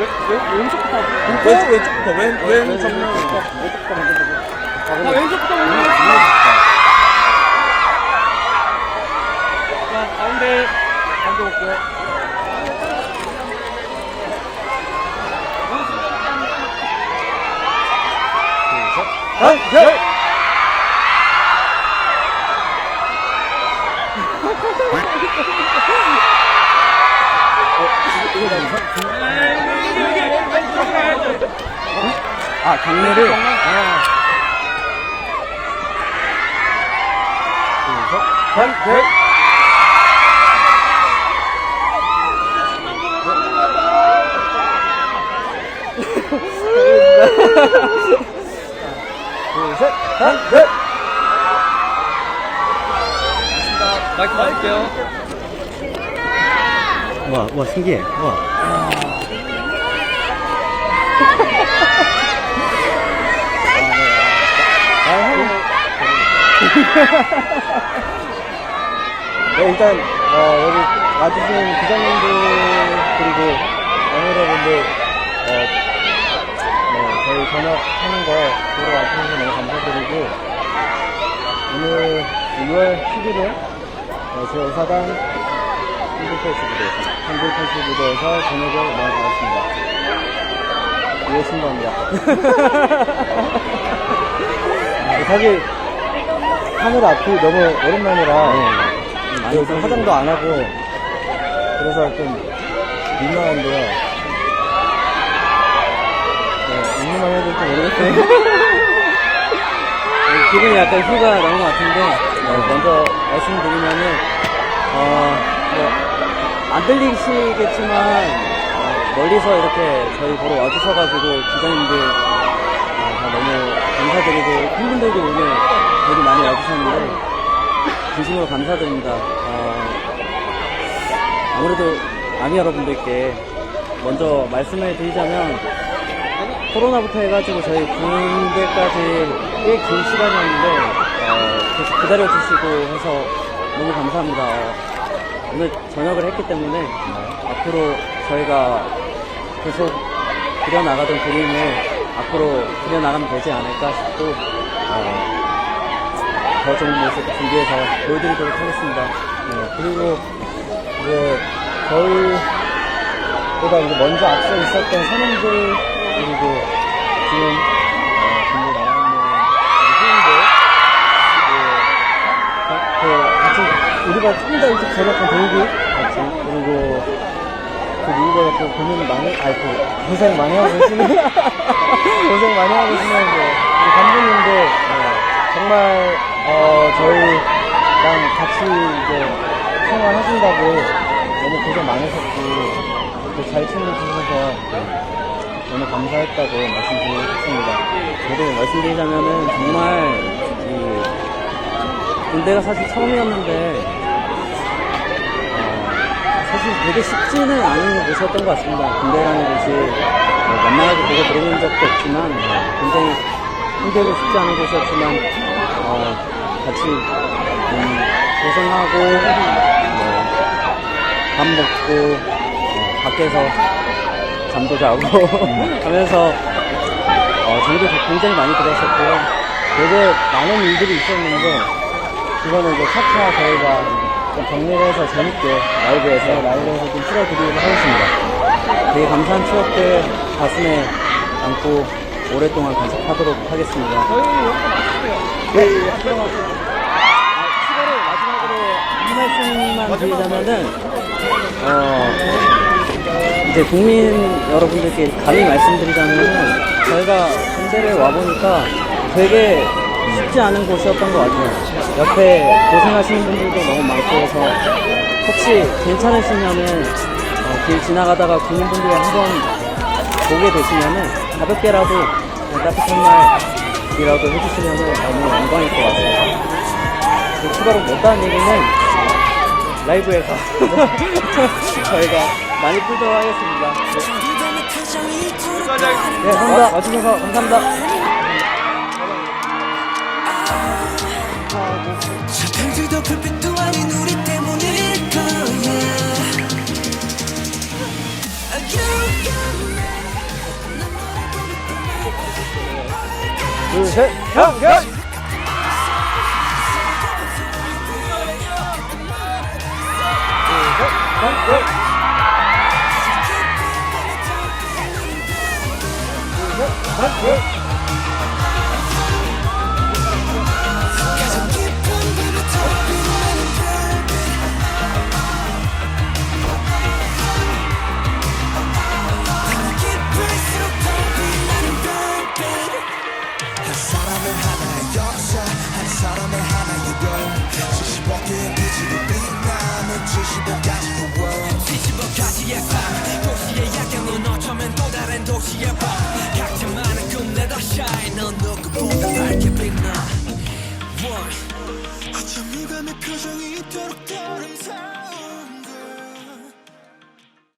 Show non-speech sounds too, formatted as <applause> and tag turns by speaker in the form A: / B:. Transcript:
A: 왼, 왼, 왼쪽부터
B: 왼쪽 왼쪽부터 왼, 왼 정면부터
A: 왼쪽부터 먼저 보고 자 왼쪽부터 먼저 보겠습니다 자 가운데 가운데 볼게요
B: 한, 셋!
A: 아 경례를
B: 한, 셋! 둘, 셋! 한, 셋!
A: 마이크 받을게요
B: 와, 와, 신기해. 와. 네, 일단, 어, 여기 와주신 기자님들, 그리고 여러분들, 어, 네, 저희 저녁 하는 거 보러 와주셔서 너무 감사드리고, 오늘 6월 11일, 어, 제 의사당 한글패스 부대에서, 한글패스 부대에서 저녁을 먹어보겠습니다. 이해 신고합니다. 사실, <laughs> 하늘 앞이 너무 오랜만이라, 네, 좀 화장도 안 하고, 그래서 좀 민망한데요. 네, 민망만 해도 좀 모르겠어요. <laughs>
A: 기분이 약간 휴가 나온 것 같은데 어, 먼저 말씀드리면은 어, 뭐, 안 들리시겠지만 어, 멀리서 이렇게 저희 보러 와주셔가지고 기자님들 어, 다 너무 감사드리고 팬분들도 오늘 되게 많이 와주셨는데 진심으로 감사드립니다. 어, 아무래도 아미 여러분들께 먼저 말씀을 드리자면 코로나부터 해가지고 저희 군대까지 꽤 긴 시간이었는데 어, 계속 기다려주시고 해서 너무 감사합니다. 어, 오늘 저녁을 했기 때문에 앞으로 저희가 계속 그려나가던 그림을 앞으로 그려나가면 되지 않을까 싶고 어, 더 좋은 모습 준비해서 보여드리도록 하겠습니다.
B: 네, 그리고 이제 저희보다 이제 먼저 앞서 있었던 선임들 그리고 지금 어, 군대 나와 있는 우리 후임들 그 같이 우리가 조금 더 일찍 전역한 동기 같이 그리고 그 누구보다 또 고민 많이 아니 그 고생 많이 하고 계시는 <laughs> 고생 많이 하고 계시는 이제 우리 감독님들 어, 정말 어, 저희랑 같이 이제 생활하신다고 너무 고생 많으셨고 또 잘 챙겨주셔서 너무 감사했다고 말씀드리고 싶습니다.
A: 저도 말씀드리자면은 정말 이 군대가 사실 처음이었는데 되게 쉽지는 않은 곳이었던 것 같습니다. 군대라는 곳이 뭐 만나가지고 보고 들어본 적도 없지만 어, 굉장히 힘들고 쉽지 않은 곳이었지만 어, 같이 음, 고생하고 뭐, 밥 먹고 어, 밖에서 잠도 자고 <laughs> 하면서 어, 정도 굉장히 많이 들었었고요.
B: 되게 많은 일들이 있었는데 그거는 이제 차차 저희가 좀 정리를 해서 재밌게 라이브에서 라이브에서 좀 풀어드리도록 하겠습니다.
A: 되게 감사한 추억들 가슴에 안고 오랫동안 간직하도록 하겠습니다.
B: 네,
A: 아, 추가로 마지막으로 한 말씀만 드리자면은 어, 이제 국민 여러분들께 감히 말씀드리자면은 저희가 군대를 와 보니까 되게 쉽지 않은 곳이었던 것 같아요. 옆에 고생하시는 분들도 너무 많고 해서 혹시 괜찮으시면은 어, 길 지나가다가 군인분들 한번 보게 되시면은 가볍게라도 따뜻한 말이라도 해주시면은 너무 영광일 것 같아요. 그리고 추가로 못다한 얘기는 라이브에서 <laughs> 저희가 많이 풀도록 하겠습니다. 네, 네 감사합니다. 와주셔서 감사합니다.
C: 저 불빛도 아닌 우리 때문일 거야 둘셋 형! 형! 밤 각자만의 꿈 내다 shine 넌 누구보다 밝게 빛나. One. 어쩜 내 표정이 이토록